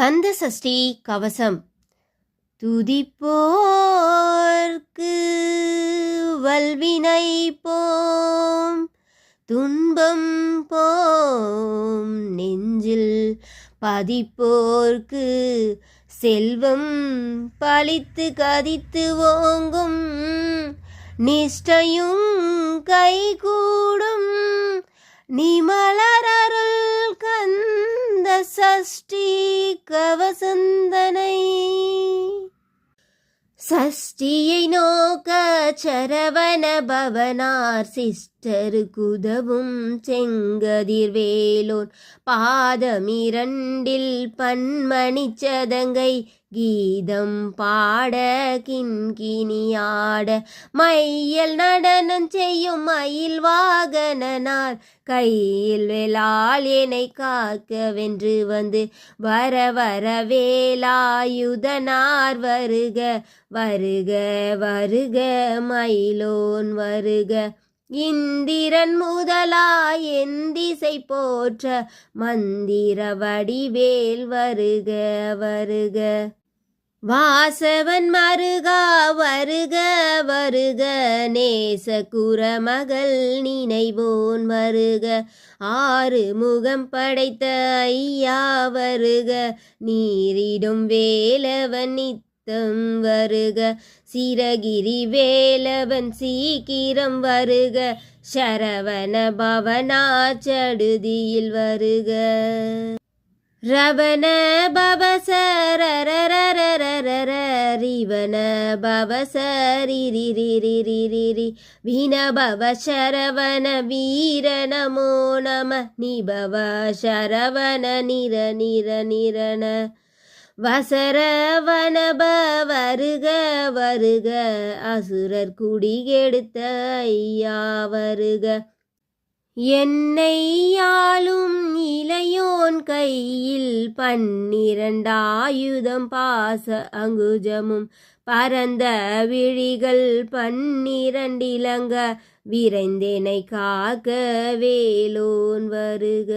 கந்த சஷ்டி கவசம். துதிப்போர்க்கு வல்வினை போம். துன்பம் போம். நெஞ்சில் பதிப்போர்க்கு செல்வம் பழித்து கதித்து ஓங்கும். நிஷ்டையும் கைகூடும். நிமலரருள் கந்த சஷ்டி கவசந்தனை. சஷ்டியை நோக்க சரவண பவனார் சிஸ்டருக்குதவும் செங்கதிர்வேலோன் பாதமிரண்டில் பன்மணி சதங்கை கீதம் பாட கிண்கிணியாட மையல் நடனம் செய்யும் மயில் வாகனனார். கையில் வேளால் என்னை காக்க வென்று வந்து வர வர வேலாயுதனார் வருக வருக வருக மயிலோன் வருக. இந்திரன் முதலாய் என் திசை போற்ற மந்திர வடிவேல் வருக வருக. வாசவன் மருகா வருக வருக நேச குரமகள் நினைவோன் வருக. ஆறு முகம் படைத்த ஐயா வருக. நீரிடும் வேலவன் நித்தம் வருக. சிரகிரி வேலவன் சீக்கிரம் வருக. சரவண பவனா சடுதியில் வருக. ரவண பவசரரரரரரிவன பவசரிரிரிரிரிரி வினபவ சரவண வீர நமோ நம. நிபவ சரவண நிர நிர நிரண. வசரவனப வருக வருக. அசுரர் குடிகெடுத்த ஐயா வருக. என்னை யாழும் இளையோன் கையில் பன்னிரண்டாயுதம் பாச அங்குஜமும். பரந்த விழிகள் பன்னிரண்டிலங்க விரைந்தேனை காக்க வேலோன் வருக.